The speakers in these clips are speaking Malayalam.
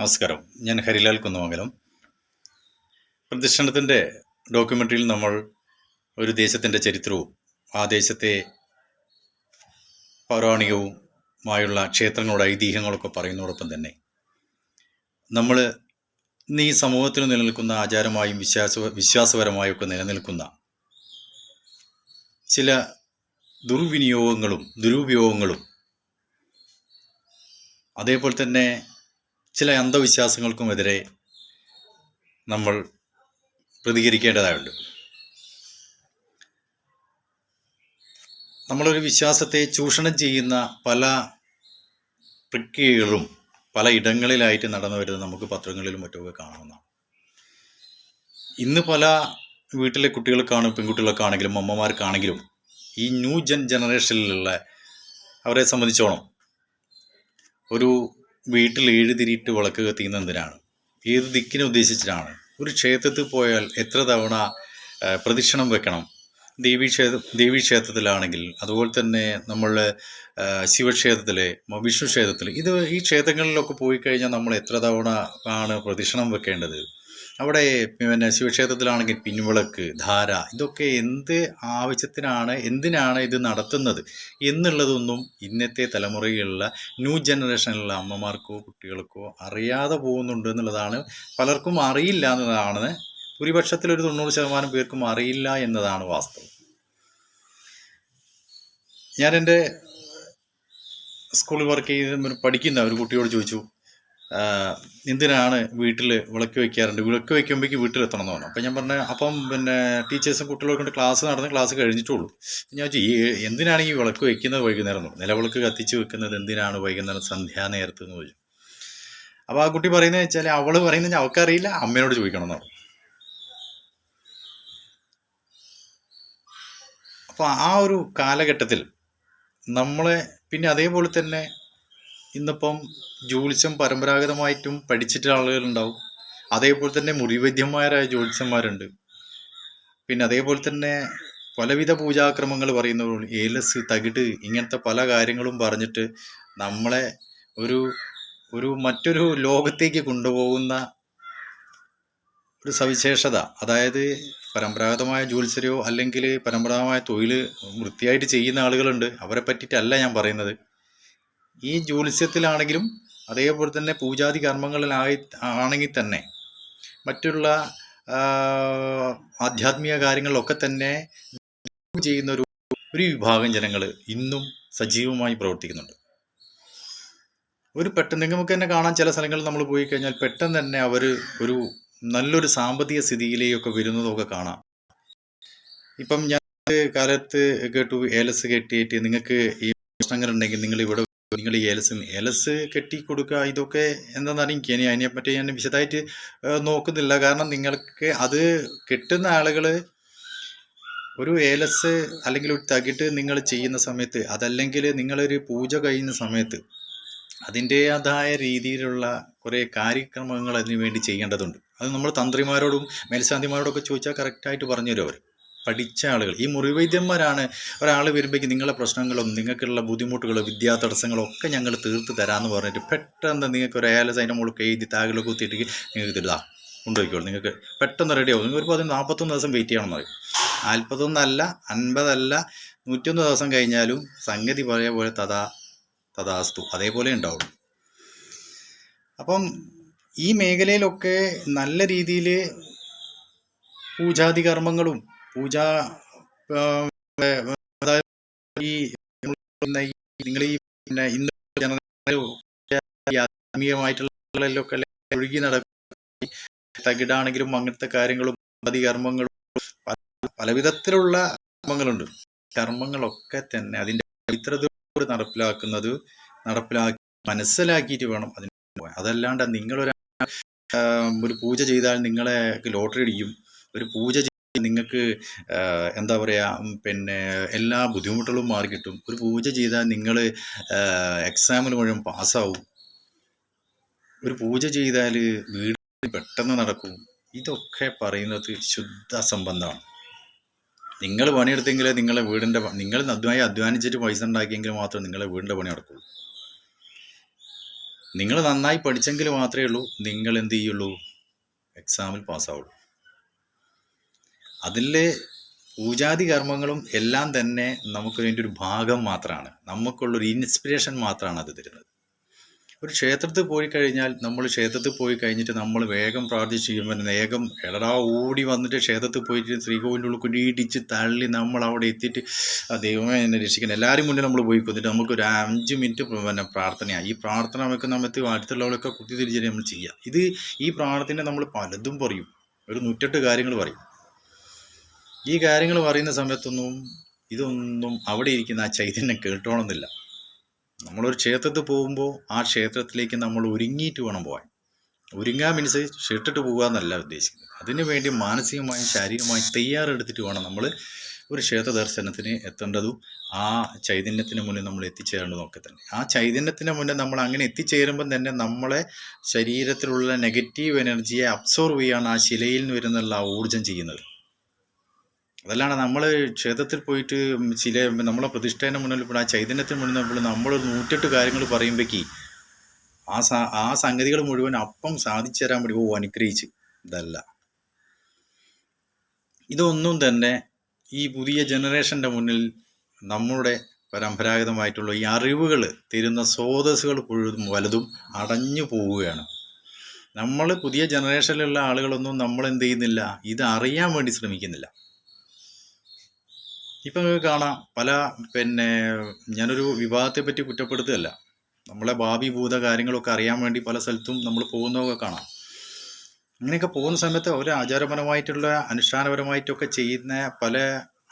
നമസ്കാരം. ഞാൻ ഹരിലാൽ കുന്നമംഗലം. പ്രതിഷ്ഠാനത്തിന്റെ ഡോക്യുമെന്ററിയിൽ നമ്മൾ ഒരു ദേശത്തിന്റെ ചരിത്രവും ആ ദേശത്തെ പൗരാണികവുമായുള്ള ക്ഷേത്രങ്ങളുടെ ഐതിഹ്യങ്ങളൊക്കെ പറയുന്നതോടൊപ്പം തന്നെ നമ്മൾ ഇന്ന് ഈ സമൂഹത്തിൽ നിലനിൽക്കുന്ന ആചാരമായും വിശ്വാസ വിശ്വാസപരമായൊക്കെ നിലനിൽക്കുന്ന ചില ദുർവിനിയോഗങ്ങളും ദുരുപയോഗങ്ങളും അതേപോലെ തന്നെ ചില അന്ധവിശ്വാസങ്ങൾക്കുമെതിരെ നമ്മൾ പ്രതികരിക്കേണ്ടതായുണ്ട്. നമ്മളൊരു വിശ്വാസത്തെ ചൂഷണം ചെയ്യുന്ന പല പ്രക്രിയകളും പല ഇടങ്ങളിലായിട്ട് നടന്നു വരുന്നത് നമുക്ക് പത്രങ്ങളിലും മറ്റുമൊക്കെ കാണാവുന്നതാണ് ഇന്ന് പല വീട്ടിലെ കുട്ടികൾക്കാണ് പെൺകുട്ടികൾക്കാണെങ്കിലും അമ്മമാർക്കാണെങ്കിലും ഈ ന്യൂ ജൻ ജനറേഷനിലുള്ള അവരെ സംബന്ധിച്ചോളം ഒരു വീട്ടിൽ ഏഴ് തിരിയിട്ട് വിളക്ക് കത്തിക്കുന്ന എന്തിനാണ്? ഏത് ദിക്കിനെ ഉദ്ദേശിച്ചിട്ടാണ്? ഒരു ക്ഷേത്രത്തിൽ പോയാൽ എത്ര തവണ പ്രദക്ഷിണം വെക്കണം? ദേവി ക്ഷേത്ര ദേവി ക്ഷേത്രത്തിലാണെങ്കിൽ അതുപോലെ തന്നെ നമ്മൾ ശിവക്ഷേത്രത്തിൽ വിഷ്ണു ക്ഷേത്രത്തിൽ ഇത് ഈ ക്ഷേത്രങ്ങളിലൊക്കെ പോയി കഴിഞ്ഞാൽ നമ്മൾ എത്ര തവണ ആണ് പ്രദക്ഷിണം വെക്കേണ്ടത്? അവിടെ പിന്നെ ശിവക്ഷേത്രത്തിലാണെങ്കിൽ പിൻവിളക്ക് ധാര ഇതൊക്കെ എന്ത് ആവശ്യത്തിനാണ് എന്തിനാണ് ഇത് നടത്തുന്നത് എന്നുള്ളതൊന്നും ഇന്നത്തെ തലമുറയിലുള്ള ന്യൂ ജനറേഷനിലുള്ള അമ്മമാർക്കോ കുട്ടികൾക്കോ അറിയാതെ പോകുന്നുണ്ട് എന്നുള്ളതാണ് പലർക്കും അറിയില്ല എന്നതാണ്. ഭൂരിപക്ഷത്തിൽ ഒരു തൊണ്ണൂറ് ശതമാനം പേർക്കും അറിയില്ല എന്നതാണ് വാസ്തവം. ഞാൻ എന്റെ സ്കൂളിൽ വർക്ക് ചെയ്ത് പഠിക്കുന്ന ഒരു കുട്ടിയോട് ചോദിച്ചു "ആ, എന്തിനാണ് വീട്ടിൽ വിളക്ക് വയ്ക്കാറുണ്ട് വിളക്ക് വയ്ക്കുമ്പോഴേക്ക് വീട്ടിലെത്തണം എന്ന് പറഞ്ഞു. അപ്പം ഞാൻ പറഞ്ഞു അപ്പം പിന്നെ ടീച്ചേഴ്സും കുട്ടികളെ കൊണ്ട് ക്ലാസ് നടന്ന് ക്ലാസ് കഴിഞ്ഞിട്ടുള്ളൂ ഞാൻ ചോദിച്ചു ഈ എന്തിനാണ് ഈ വിളക്ക് വയ്ക്കുന്നത് വൈകുന്നേരം എന്ന്. നിലവിളക്ക് കത്തിച്ച് വെക്കുന്നത് എന്തിനാണ്? വൈകുന്നേരം സന്ധ്യാനേരത്ത് എന്ന് ചോദിച്ചു. അപ്പോൾ ആ കുട്ടി പറയുന്നത് വെച്ചാൽ അവൾ പറയുന്നത് അവൾക്കറിയില്ല അമ്മയോട് ചോദിക്കണം എന്നാണ്. അപ്പോൾ ആ ഒരു കാലഘട്ടത്തിൽ നമ്മളെ പിന്നെ അതേപോലെ തന്നെ ഇന്നിപ്പം ജ്യോത്സ്യം പരമ്പരാഗതമായിട്ടും പഠിച്ചിട്ടുള്ള ആളുകളുണ്ടാവും. അതേപോലെ തന്നെ മുറിവൈദ്യന്മാരായ ജ്യോത്സ്യന്മാരുണ്ട്. പിന്നെ അതേപോലെ തന്നെ പലവിധ പൂജാക്രമങ്ങൾ പറയുന്നവരുണ്ട്. ഏലസ് തകിട് ഇങ്ങനത്തെ പല കാര്യങ്ങളും പറഞ്ഞിട്ട് നമ്മളെ ഒരു ഒരു മറ്റൊരു ലോകത്തേക്ക് കൊണ്ടുപോകുന്ന ഒരു സവിശേഷത. അതായത് പരമ്പരാഗതമായ ജ്യോത്സര്യോ അല്ലെങ്കിൽ പരമ്പരാഗതമായ തൊഴിൽ വൃത്തിയായിട്ട് ചെയ്യുന്ന ആളുകളുണ്ട്. അവരെ പറ്റിയിട്ടല്ല ഞാൻ പറയുന്നത്. ഈ ജ്യോത്സ്യത്തിലാണെങ്കിലും അതേപോലെ തന്നെ പൂജാതി കർമ്മങ്ങളിലായി ആണെങ്കിൽ തന്നെ മറ്റുള്ള ആധ്യാത്മിക കാര്യങ്ങളിലൊക്കെ തന്നെ ചെയ്യുന്ന ഒരു ഒരു വിഭാഗം ജനങ്ങൾ ഇന്നും സജീവമായി പ്രവർത്തിക്കുന്നുണ്ട്. ഒരു പെട്ടെന്ന് നിങ്ങൾക്ക് തന്നെ കാണാൻ ചില സ്ഥലങ്ങളിൽ നമ്മൾ പോയി കഴിഞ്ഞാൽ പെട്ടെന്ന് തന്നെ അവർ ഒരു നല്ലൊരു സാമ്പത്തിക സ്ഥിതിയിലേക്കൊക്കെ വരുന്നതൊക്കെ കാണാം. ഇപ്പം ഞാൻ കാലത്ത് കേട്ടു ഏലസ് കെട്ടിയിട്ട് നിങ്ങൾക്ക് ഈ പ്രശ്നങ്ങളുണ്ടെങ്കിൽ നിങ്ങൾ ഇവിടെ നിങ്ങൾ ഈ ഏലസ് ഏലസ് കെട്ടി കൊടുക്കുക ഇതൊക്കെ എന്താണെന്ന് എനിക്ക് ഇനി അതിനെപ്പറ്റി ഞാൻ വിശദമായിട്ട് നോക്കുന്നില്ല. കാരണം നിങ്ങൾക്ക് അത് കെട്ടുന്ന ആളുകൾ ഒരു ഏലസ് അല്ലെങ്കിൽ ഒരു തകിട്ട് നിങ്ങൾ ചെയ്യുന്ന സമയത്ത് അതല്ലെങ്കിൽ നിങ്ങളൊരു പൂജ കഴിയുന്ന സമയത്ത് അതിന്റേതായ രീതിയിലുള്ള കുറേ കാര്യക്രമങ്ങൾ അതിനു വേണ്ടി ചെയ്യേണ്ടതുണ്ട്. അത് നമ്മൾ തന്ത്രിമാരോടും മേൽശാന്തിമാരോടൊക്കെ ചോദിച്ചാൽ കറക്റ്റായിട്ട് പറഞ്ഞു തരും അവർ. പഠിച്ച ആളുകൾ. ഈ മുറിവൈദ്യന്മാരാണ് ഒരാൾ വരുമ്പോഴേക്കും നിങ്ങളുടെ പ്രശ്നങ്ങളും നിങ്ങൾക്കുള്ള ബുദ്ധിമുട്ടുകളും വിദ്യാ തടസ്സങ്ങളും ഒക്കെ ഞങ്ങൾ തീർത്ത് തരാമെന്ന് പറഞ്ഞിട്ട് പെട്ടെന്ന് നിങ്ങൾക്ക് ഒരു ഏലസ് അതിന്റെ മുകളിൽ എഴുതി താകിലൊക്കെ കുത്തിയിട്ട് നിങ്ങൾക്ക് തരുതാ കൊണ്ടുപോയിക്കോളൂ. നിങ്ങൾക്ക് പെട്ടെന്ന് റെഡി ആവും. നിങ്ങൾ ഒരു പതിന് നാൽപ്പത്തൊന്ന് ദിവസം വെയിറ്റ് ചെയ്യണം പറയും നാൽപ്പത്തൊന്നല്ല അൻപതല്ല നൂറ്റൊന്ന് ദിവസം കഴിഞ്ഞാലും സംഗതി പഴയ പോലെ തഥാ തഥാസ്തു. അതേപോലെ ഉണ്ടാവും അപ്പം ഈ മേഖലയിലൊക്കെ നല്ല രീതിയിൽ പൂജാതി കർമ്മങ്ങളും പൂജാ ഈ നിങ്ങൾ ഈ ഒഴുകി നടക്കുന്ന? തകിടാണെങ്കിലും അങ്ങനത്തെ കാര്യങ്ങളും പതി കർമ്മങ്ങളും പല- പലവിധത്തിലുള്ള കർമ്മങ്ങളുണ്ട്. കർമ്മങ്ങളൊക്കെ തന്നെ അതിന്റെ പവിത്രതയോട് നടപ്പിലാക്കുന്നത് നടപ്പിലാക്കി മനസ്സിലാക്കിയിട്ട് വേണം അതിന് അതല്ലാണ്ട് നിങ്ങളൊരു ഒരു പൂജ ചെയ്താൽ നിങ്ങളെ ലോട്ടറി അടിക്കും ഒരു പൂജ നിങ്ങൾക്ക് എന്താ പറയുക പിന്നെ എല്ലാ ബുദ്ധിമുട്ടുകളും മാറി കിട്ടും ഒരു പൂജ ചെയ്താൽ നിങ്ങൾ എക്സാമിന് മുഴുവൻ പാസ്സാവും. ഒരു പൂജ ചെയ്താൽ വീട് പെട്ടെന്ന് നടക്കും. ഇതൊക്കെ പറയുന്നത് ശുദ്ധ സംബന്ധമാണ്. നിങ്ങൾ പണിയെടുത്തെങ്കിൽ നിങ്ങളെ വീടിന്റെ നിങ്ങൾ നന്നായി അധ്വാനിച്ചിട്ട് പൈസ ഉണ്ടാക്കിയെങ്കിൽ മാത്രമേ നിങ്ങളെ വീടിന്റെ പണി നടക്കുള്ളൂ. നിങ്ങൾ നന്നായി പഠിച്ചെങ്കിൽ മാത്രമേ ഉള്ളൂ. നിങ്ങൾ എന്ത് ചെയ്യുള്ളൂ? എക്സാമിൽ പാസ്സാവുള്ളൂ. അതിലെ പൂജാതി കർമ്മങ്ങളും എല്ലാം തന്നെ നമുക്ക് അതിന്റെ ഒരു ഭാഗം മാത്രമാണ് നമുക്കുള്ളൊരു ഇൻസ്പിറേഷൻ മാത്രമാണ് അത് തരുന്നത്. ഒരു ക്ഷേത്രത്തിൽ പോയി കഴിഞ്ഞാൽ നമ്മൾ ക്ഷേത്രത്തിൽ പോയി കഴിഞ്ഞിട്ട് നമ്മൾ വേഗം പ്രാർത്ഥിച്ച് ചെയ്യുമ്പോൾ വേഗം എടടാ ഓടി വന്നിട്ട് ക്ഷേത്രത്തിൽ പോയിട്ട് ശ്രീകോവിന്റെ ഉള്ളിൽ കുടിയിടിച്ച് തള്ളി നമ്മൾ അവിടെ എത്തിയിട്ട് ദൈവമേ എന്നെ രക്ഷിക്കണം. എല്ലാവരും മുന്നേ നമ്മൾ പോയി കൊന്നിട്ട് നമുക്കൊരു അഞ്ച് മിനിറ്റ് പിന്നെ പ്രാർത്ഥനയാണ് ഈ പ്രാർത്ഥന നമുക്ക് നമുക്ക് അടുത്തുള്ളവരൊക്കെ കുത്തി തിരിച്ചിട്ട് നമ്മൾ ചെയ്യുക ഇത് ഈ പ്രാർത്ഥന നമ്മൾ പലതും പറയും. ഒരു നൂറ്റെട്ട് കാര്യങ്ങൾ പറയും. ഈ കാര്യങ്ങൾ പറയുന്ന സമയത്തൊന്നും ഇതൊന്നും അവിടെ ഇരിക്കുന്ന ആ ചൈതന്യം കേട്ടോണമെന്നില്ല നമ്മളൊരു ക്ഷേത്രത്തിൽ പോകുമ്പോൾ ആ ക്ഷേത്രത്തിലേക്ക് നമ്മൾ ഒരുങ്ങിയിട്ട് വേണം പോകാൻ ഒരുങ്ങാൻ മീൻസ് ഷർട്ടിട്ട് പോകുക എന്നല്ല ഉദ്ദേശിക്കുന്നത് അതിനുവേണ്ടി മാനസികമായും ശാരീരികമായും തയ്യാറെടുത്തിട്ട് വേണം നമ്മൾ ഒരു ക്ഷേത്ര ദർശനത്തിന് എത്തേണ്ടതും ആ ചൈതന്യത്തിന് മുന്നിൽ നമ്മൾ എത്തിച്ചേരേണ്ടതും ഒക്കെ തന്നെ. ആ ചൈതന്യത്തിന് മുന്നേ നമ്മൾ അങ്ങനെ എത്തിച്ചേരുമ്പം തന്നെ നമ്മളെ ശരീരത്തിലുള്ള നെഗറ്റീവ് എനർജിയെ അബ്സോർവ് ചെയ്യാണ് ആ ശിലയിൽ നിന്ന് വരുന്നുള്ള ആ ഊർജം ചെയ്യുന്നത്. അതല്ലാണ്ട് നമ്മൾ ക്ഷേത്രത്തിൽ പോയിട്ട് ചില നമ്മളെ പ്രതിഷ്ഠേന്റെ മുന്നിൽ ആ ചൈതന്യത്തിന് മുന്നിൽ നമ്മൾ നമ്മൾ നൂറ്റെട്ട് കാര്യങ്ങൾ പറയുമ്പോഴേക്ക് ആ സാ ആ സംഗതികൾ മുഴുവൻ അപ്പം സാധിച്ചു തരാൻ വേണ്ടി ഓ അനുഗ്രഹിച്ച്. ഇതല്ല. ഇതൊന്നും തന്നെ ഈ പുതിയ ജനറേഷന്റെ മുന്നിൽ നമ്മുടെ പരമ്പരാഗതമായിട്ടുള്ള ഈ അറിവുകൾ തരുന്ന സ്രോതസ്സുകൾ മുഴുവൻ വലുതും അടഞ്ഞു പോവുകയാണ്. നമ്മൾ പുതിയ ജനറേഷനിലുള്ള ആളുകളൊന്നും നമ്മൾ എന്ത് ചെയ്യുന്നില്ല ഇത് അറിയാൻ വേണ്ടി ശ്രമിക്കുന്നില്ല. ഇപ്പം കാണാം പല പിന്നെ ഞാനൊരു വിവാഹത്തെ പറ്റി കുറ്റപ്പെടുത്തുകയല്ല നമ്മളെ ഭാവി ഭൂത കാര്യങ്ങളൊക്കെ അറിയാൻ വേണ്ടി പല സ്ഥലത്തും നമ്മൾ പോകുന്നതൊക്കെ കാണാം. അങ്ങനെയൊക്കെ പോകുന്ന സമയത്ത് അവർ ആചാരപരമായിട്ടുള്ള അനുഷ്ഠാനപരമായിട്ടൊക്കെ ചെയ്യുന്ന പല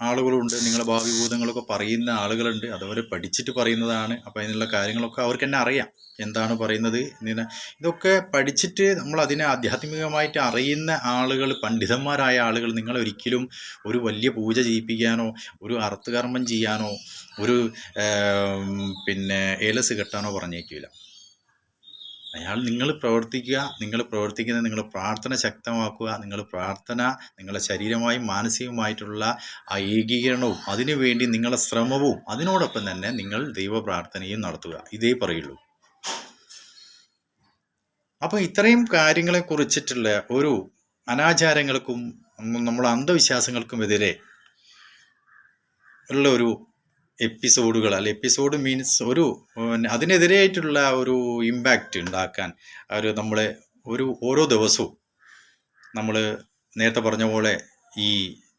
ആളുകളുണ്ട് നിങ്ങളെ ഭാവി ഭൂതങ്ങളൊക്കെ പറയുന്ന ആളുകളുണ്ട് അതവർ പഠിച്ചിട്ട് പറയുന്നതാണ്. അപ്പോൾ അതിനുള്ള കാര്യങ്ങളൊക്കെ അവർക്ക് തന്നെ അറിയാം. എന്താണ് പറയുന്നത് ഇങ്ങനെ ഇതൊക്കെ പഠിച്ചിട്ട് നമ്മൾ അതിനെ ആധ്യാത്മികമായിട്ട് അറിയുന്ന ആളുകൾ പണ്ഡിതന്മാരായ ആളുകൾ നിങ്ങളെ ഒരിക്കലും ഒരു വലിയ പൂജ ചെയ്യിപ്പിക്കാനോ ഒരു അർത്ഥകർമ്മം ചെയ്യാനോ ഒരു പിന്നെ ഏലസ് കെട്ടാനോ പറഞ്ഞേക്കില്ല. അയാൾ നിങ്ങൾ പ്രവർത്തിക്കുക നിങ്ങൾ പ്രവർത്തിക്കുന്നത് നിങ്ങൾ പ്രാർത്ഥന ശക്തമാക്കുക നിങ്ങൾ പ്രാർത്ഥന നിങ്ങളുടെ ശരീരമായും മാനസികമായിട്ടുള്ള ആ ഏകീകരണവും അതിനുവേണ്ടി നിങ്ങളുടെ ശ്രമവും അതിനോടൊപ്പം തന്നെ നിങ്ങൾ ദൈവ പ്രാർത്ഥനയും നടത്തുക. ഇതേ പറയുള്ളൂ. അപ്പോൾ ഇത്രയും കാര്യങ്ങളെ കുറിച്ചിട്ടുള്ള ഒരു അനാചാരങ്ങൾക്കും അന്ധവിശ്വാസങ്ങൾക്കും അന്ധവിശ്വാസങ്ങൾക്കുമെതിരെ ഉള്ള ഒരു എപ്പിസോഡുകൾ അല്ല എപ്പിസോഡ് മീൻസ് ഒരു അതിനെതിരായിട്ടുള്ള ഒരു ഇമ്പാക്റ്റ് ഉണ്ടാക്കാൻ ഒരു നമ്മളെ ഒരു ഓരോ ദിവസവും നമ്മൾ നേരത്തെ പറഞ്ഞ പോലെ ഈ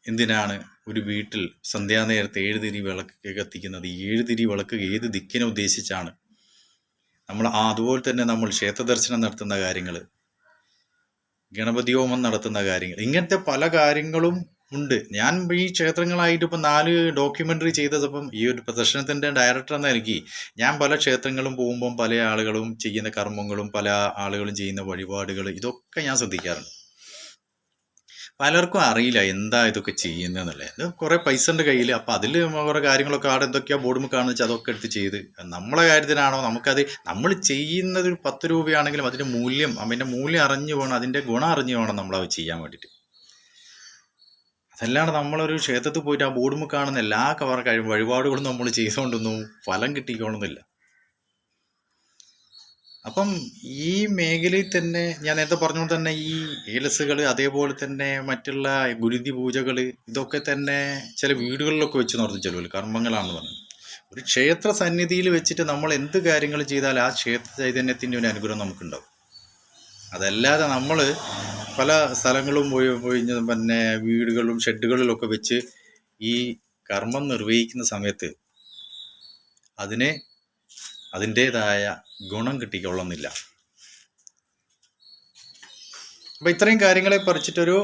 എന്തിനാണ് ഒരു വീട്ടിൽ സന്ധ്യാനേരത്തെ ഏഴ് തിരി വിളക്ക് കത്തിക്കുന്നത്? ഏഴ് തിരി വിളക്ക് ഏത് ദിക്കിനെ ഉദ്ദേശിച്ചാണ്? നമ്മൾ ആ അതുപോലെ തന്നെ നമ്മൾ ക്ഷേത്ര ദർശനം നടത്തുന്ന കാര്യങ്ങൾ ഗണപതി ഹോമം നടത്തുന്ന കാര്യങ്ങൾ ഇങ്ങനത്തെ പല കാര്യങ്ങളും ഉണ്ട്. ഞാൻ ഈ ക്ഷേത്രങ്ങളായിട്ട് ഇപ്പം നാല് ഡോക്യുമെന്ററി ചെയ്തതപ്പം ഈ ഒരു പ്രദർശനത്തിന്റെ ഡയറക്ടർ എന്ന എനിക്ക് ഞാൻ പല ക്ഷേത്രങ്ങളും പോകുമ്പം പല ആളുകളും ചെയ്യുന്ന കർമ്മങ്ങളും പല ആളുകളും ചെയ്യുന്ന വഴിപാടുകൾ ഇതൊക്കെ ഞാൻ ശ്രദ്ധിക്കാറുണ്ട്. പലർക്കും അറിയില്ല എന്താ ഇതൊക്കെ ചെയ്യുന്നതെന്നുള്ളത് കുറേ പൈസ ഉണ്ട് കയ്യിൽ അപ്പോൾ അതിൽ കുറേ കാര്യങ്ങളൊക്കെ ആടെ എന്തൊക്കെയാണ് ബോർഡ് കാണുന്ന വെച്ചാൽ അതൊക്കെ എടുത്ത് ചെയ്ത്. നമ്മളെ കാര്യത്തിനാണോ? നമുക്കത് നമ്മൾ ചെയ്യുന്നത് ഒരു പത്ത് രൂപയാണെങ്കിലും അതിന്റെ മൂല്യം അതിന്റെ മൂല്യം അറിഞ്ഞു വേണം അതിന്റെ ഗുണം അറിഞ്ഞു വേണം നമ്മളത് ചെയ്യാൻ വേണ്ടിയിട്ട്. അതല്ലാണ്ട് നമ്മളൊരു ക്ഷേത്രത്തിൽ പോയിട്ട് ആ ബോർഡും കാണുന്ന എല്ലാ കവർ കഴിയും വഴിപാടുകളും നമ്മൾ ചെയ്തുകൊണ്ടൊന്നും ഫലം കിട്ടിക്കോണമെന്നില്ല അപ്പം ഈ മേഖലയിൽ തന്നെ ഞാൻ നേരത്തെ പറഞ്ഞുകൊണ്ട് തന്നെ ഈ ഏലസുകൾ അതേപോലെ തന്നെ മറ്റുള്ള ഗുരുതി പൂജകൾ ഇതൊക്കെ തന്നെ ചില വീടുകളിലൊക്കെ വെച്ച് നടത്തും ചിലവിൽ കർമ്മങ്ങളാണെന്ന് പറഞ്ഞു. ഒരു ക്ഷേത്ര സന്നിധിയിൽ വെച്ചിട്ട് നമ്മൾ എന്ത് കാര്യങ്ങൾ ചെയ്താൽ ആ ക്ഷേത്ര ചൈതന്യത്തിന്റെ ഒരു അനുഗ്രഹം നമുക്കുണ്ടാവും. അതല്ലാതെ നമ്മൾ പല സ്ഥലങ്ങളും പോയി പോയി പിന്നെ വീടുകളിലും ഷെഡുകളിലൊക്കെ വെച്ച് ഈ കർമ്മം നിർവഹിക്കുന്ന സമയത്ത് അതിനെ അതിന്റേതായ ഗുണം കിട്ടിക്കൊള്ളുന്നില്ല. അപ്പം ഇത്രയും കാര്യങ്ങളെ പറിച്ചിട്ടൊരു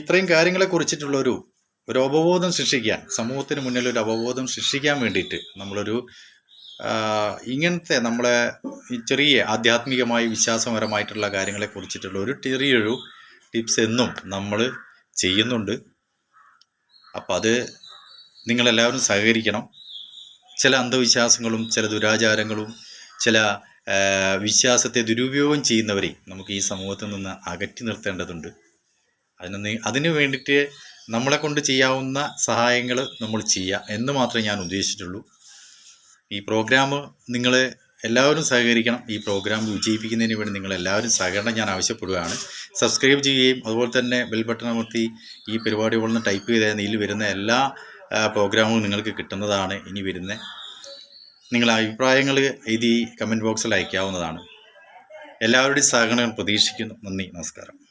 ഇത്രയും കാര്യങ്ങളെ കുറിച്ചിട്ടുള്ളൊരു ഒരു അവബോധം സൃഷ്ടിക്കാൻ സമൂഹത്തിന് മുന്നിൽ ഒരു അവബോധം സൃഷ്ടിക്കാൻ വേണ്ടിയിട്ട് നമ്മളൊരു ഇങ്ങനത്തെ നമ്മളെ ചെറിയ ആധ്യാത്മികമായി വിശ്വാസപരമായിട്ടുള്ള കാര്യങ്ങളെ കുറിച്ചിട്ടുള്ള ഒരു ചെറിയൊരു ടിപ്സ് എന്നും നമ്മൾ ചെയ്യുന്നുണ്ട്. അപ്പം അത് നിങ്ങളെല്ലാവരും സഹകരിക്കണം. ചില അന്ധവിശ്വാസങ്ങളും ചില ദുരാചാരങ്ങളും ചില വിശ്വാസത്തെ ദുരുപയോഗം ചെയ്യുന്നവരെ നമുക്ക് ഈ സമൂഹത്തിൽ നിന്ന് അകറ്റി നിർത്തേണ്ടതുണ്ട്. അതിന് അതിന് വേണ്ടിയിട്ട് നമ്മളെ കൊണ്ട് ചെയ്യാവുന്ന സഹായങ്ങൾ നമ്മൾ ചെയ്യുക എന്ന് മാത്രമേ ഞാൻ ഉദ്ദേശിച്ചിട്ടുള്ളൂ. ഈ പ്രോഗ്രാം നിങ്ങൾ എല്ലാവരും സഹകരിക്കണം. ഈ പ്രോഗ്രാം വിജയിപ്പിക്കുന്നതിന് വേണ്ടി നിങ്ങൾ എല്ലാവരും സഹകരണം ഞാൻ ആവശ്യപ്പെടുകയാണ്. സബ്സ്ക്രൈബ് ചെയ്യുകയും അതുപോലെ തന്നെ ബെൽ ബട്ടൺ അമർത്തി ഈ പരിപാടി പോലെ ടൈപ്പ് ചെയ്താൽ ഇതിൽ വരുന്ന എല്ലാ പ്രോഗ്രാമും നിങ്ങൾക്ക് കിട്ടുന്നതാണ് ഇനി വരുന്ന. നിങ്ങളുടെ അഭിപ്രായങ്ങൾ ഈ കമന്റ് ബോക്സിൽ അയക്കാവുന്നതാണ്. എല്ലാവരുടെയും സഹകരണം പ്രതീക്ഷിക്കുന്നു. നന്ദി. നമസ്കാരം.